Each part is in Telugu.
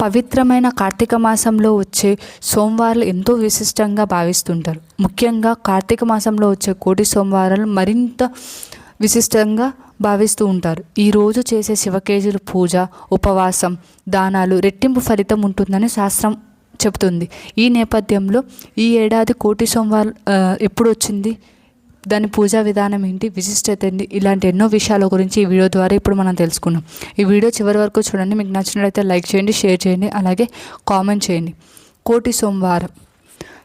పవిత్రమైన కార్తీక మాసంలో వచ్చే సోమవారాలు ఎంతో విశిష్టంగా భావిస్తుంటారు. ముఖ్యంగా కార్తీక మాసంలో వచ్చే కోటి సోమవారాలు మరింత విశిష్టంగా భావిస్తూ ఉంటారు. ఈరోజు చేసే శివకేజుల పూజ ఉపవాసం దానాలు రెట్టింపు ఫలితం ఉంటుందని శాస్త్రం చెబుతుంది. ఈ నేపథ్యంలో ఈ ఏడాది కోటి సోమవారం ఎప్పుడు వచ్చింది? దాని పూజా విధానం ఏంటి? విశిష్టత ఏంటి? ఇలాంటి ఎన్నో విషయాల గురించి ఈ వీడియో ద్వారా ఇప్పుడు మనం తెలుసుకున్నాం ఈ వీడియో చివరి వరకు చూడండి. మీకు నచ్చినట్లయితే లైక్ చేయండి షేర్ చేయండి అలాగే కామెంట్ చేయండి. కోటి సోమవారం.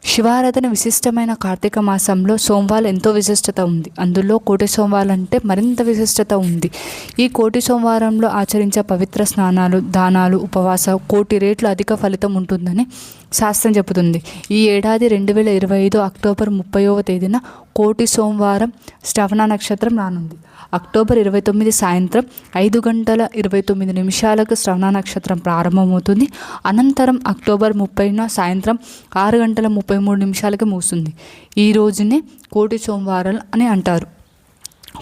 శివారాధన విశిష్టమైన కార్తీక మాసంలో సోమవారం ఎంతో విశిష్టత ఉంది. అందులో కోటి సోమవారం అంటే మరింత విశిష్టత ఉంది. ఈ కోటి సోమవారంలో ఆచరించే పవిత్ర స్నానాలు దానాలు ఉపవాస కోటి రేట్లు అధిక ఫలితం ఉంటుందని శాస్త్రం చెబుతుంది. ఈ ఏడాది రెండు వేల ఇరవై ఐదు అక్టోబర్ ముప్పైవ తేదీన కోటి సోమవారం శ్రవణ నక్షత్రం రానుంది. అక్టోబర్ ఇరవై తొమ్మిది సాయంత్రం ఐదు గంటల ఇరవై తొమ్మిది నిమిషాలకు శ్రవణ నక్షత్రం ప్రారంభమవుతుంది. అనంతరం అక్టోబర్ ముప్పైన సాయంత్రం ఆరు గంటల ముప్పై మూడు నిమిషాలకి ముగుస్తుంది. ఈ రోజునే కోటి సోమవారం అని అంటారు.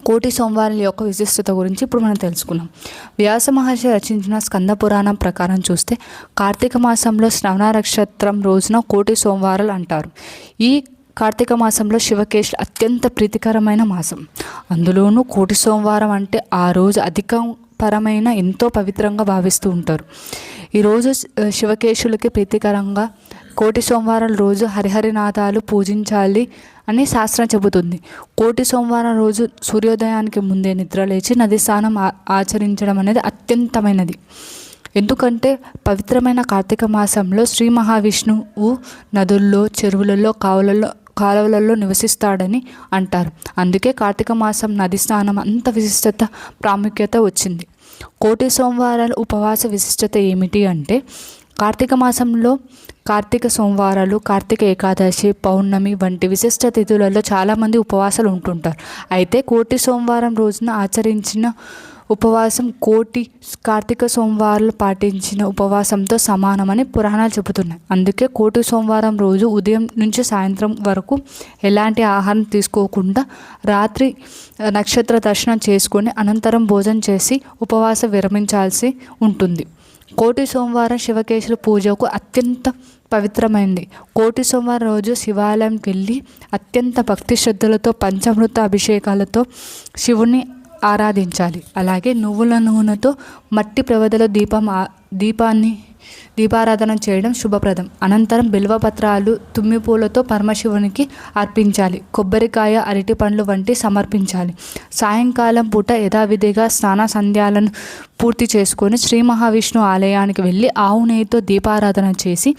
కోటి సోమవారం యొక్క విశిష్టత గురించి ఇప్పుడు మనం తెలుసుకున్నాం. వ్యాస మహర్షి రచించిన స్కంద పురాణం ప్రకారం చూస్తే కార్తీక మాసంలో శ్రవణ నక్షత్రం రోజున కోటి సోమవారాలు అంటారు. ఈ కార్తీక మాసంలో శివకేశ్ అత్యంత ప్రీతికరమైన మాసం. అందులోనూ కోటి సోమవారం అంటే ఆ రోజు అధిక పరమైన ఎంతో పవిత్రంగా భావిస్తూ ఉంటారు. ఈరోజు శివకేశులకి ప్రీతికరంగా కోటి సోమవారం రోజు హరిహరినాథాలు పూజించాలి అని శాస్త్రం చెబుతుంది. కోటి సోమవారం రోజు సూర్యోదయానికి ముందే నిద్ర లేచి నది స్నానం ఆచరించడం అనేది అత్యంతమైనది. ఎందుకంటే పవిత్రమైన కార్తీక మాసంలో శ్రీ మహావిష్ణువు నదుల్లో చెరువులలో కావులలో కాలువలలో నివసిస్తాడని అంటారు. అందుకే కార్తీక మాసం నది స్నానం అంత విశిష్టత ప్రాముఖ్యత వచ్చింది. కోటి సోమవారాల ఉపవాస విశిష్టత ఏమిటి అంటే కార్తీక మాసంలో కార్తీక సోమవారాలు కార్తీక ఏకాదశి పౌర్ణమి వంటి విశిష్ట తిథులలో చాలామంది ఉపవాసాలు ఉంటుంటారు. అయితే కోటి సోమవారం రోజున ఆచరించిన ఉపవాసం కోటి కార్తీక సోమవారాలు పాటించిన ఉపవాసంతో సమానమని పురాణాలు చెబుతున్నాయి. అందుకే కోటి సోమవారం రోజు ఉదయం నుంచి సాయంత్రం వరకు ఎలాంటి ఆహారం తీసుకోకుండా రాత్రి నక్షత్ర దర్శనం చేసుకొని అనంతరం భోజనం చేసి ఉపవాసం విరమించాల్సి ఉంటుంది. కోటి సోమవారం శివకేశుల పూజకు అత్యంత పవిత్రమైంది. కోటి సోమవారం రోజు శివాలయంకి వెళ్ళి అత్యంత భక్తి శ్రద్ధలతో పంచామృత అభిషేకాలతో శివుని ఆరాధించాలి. అలాగే నువ్వుల నూనెతో మట్టి ప్రవదల దీపం ఆ- దీపాన్ని దీపారాధన చేయడం శుభప్రదం. అనంతరం బిల్వపత్రాలు తుమ్మిపూలతో పరమశివునికి అర్పించాలి. కొబ్బరికాయ అరటి పండ్లు వంటి సమర్పించాలి. సాయంకాలం పూట యథావిధిగా స్నాన సంధ్యాలను పూర్తి చేసుకొని శ్రీ మహావిష్ణు ఆలయానికి వెళ్ళి ఆవు నెయ్యితో దీపారాధన చేసి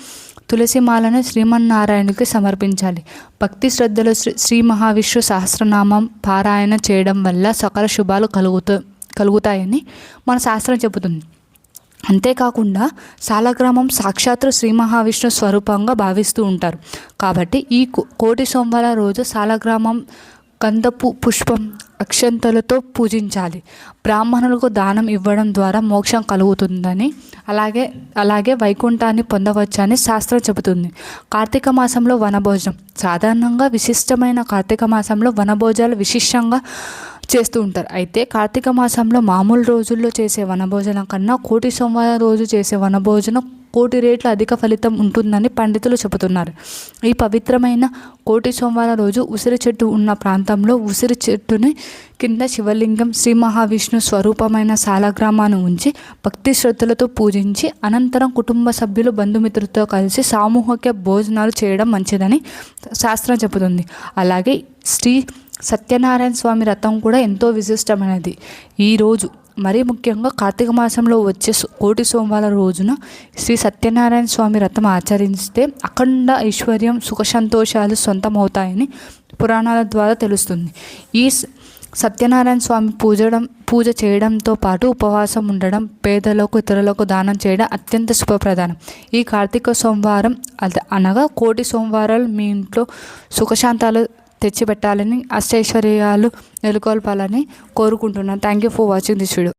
తులసిమాలను శ్రీమన్నారాయణునికి సమర్పించాలి. భక్తి శ్రద్ధలో శ్రీ శ్రీ మహావిష్ణు సహస్రనామం పారాయణ చేయడం వల్ల సకల శుభాలు కలుగుతూ కలుగుతాయని మన శాస్త్రం చెబుతుంది. అంతేకాకుండా సాలగ్రామం సాక్షాత్తు శ్రీ మహావిష్ణు స్వరూపంగా భావిస్తూ ఉంటారు. కాబట్టి ఈ కో- కోటి సోమవారం రోజు సాలగ్రామం గంధపు పుష్పం అక్షంతలతో పూజించాలి. బ్రాహ్మణులకు దానం ఇవ్వడం ద్వారా మోక్షం కలుగుతుందని అలాగే అలాగే వైకుంఠాన్ని పొందవచ్చని శాస్త్రం చెబుతుంది. కార్తీక మాసంలో వనభోజనం. సాధారణంగా విశిష్టమైన కార్తీక మాసంలో వనభోజాలు విశిష్టంగా చేస్తూ ఉంటారు. అయితే కార్తీక మాసంలో మామూలు రోజుల్లో చేసే వనభోజనం కన్నా కోటి సోమవారం రోజు చేసే వనభోజనం కోటి రేట్ల అధిక ఫలితం ఉంటుందని పండితులు చెబుతున్నారు. ఈ పవిత్రమైన కోటి సోమవారం రోజు ఉసిరి చెట్టు ఉన్న ప్రాంతంలో ఉసిరి చెట్టుని కింద శివలింగం శ్రీ మహావిష్ణు స్వరూపమైన సాలగ్రామాను ఉంచి భక్తి శ్రద్ధలతో పూజించి అనంతరం కుటుంబ సభ్యులు బంధుమిత్రులతో కలిసి సామూహిక భోజనాలు చేయడం మంచిదని శాస్త్రం చెబుతుంది. అలాగే శ్రీ సత్యనారాయణ స్వామి రథం కూడా ఎంతో విశిష్టమైనది. ఈరోజు మరీ ముఖ్యంగా కార్తీక మాసంలో వచ్చే సో- కోటి సోమవారం రోజున శ్రీ సత్యనారాయణ స్వామి రథం ఆచరిస్తే అఖండ ఐశ్వర్యం సుఖ సంతోషాలు సొంతమవుతాయని పురాణాల ద్వారా తెలుస్తుంది. ఈ సత్యనారాయణ స్వామి పూజడం పూజ చేయడంతో పాటు ఉపవాసం ఉండడం పేదలకు ఇతరులకు దానం చేయడం అత్యంత శుభప్రదానం ఈ కార్తీక సోమవారం అద- అనగా కోటి సోమవారాలు మీ ఇంట్లో సుఖశాంతాలు తెచ్చిపెట్టాలని అష్టైశ్వర్యాలు నెలకొల్పాలని కోరుకుంటున్నాను. Thank you for watching this video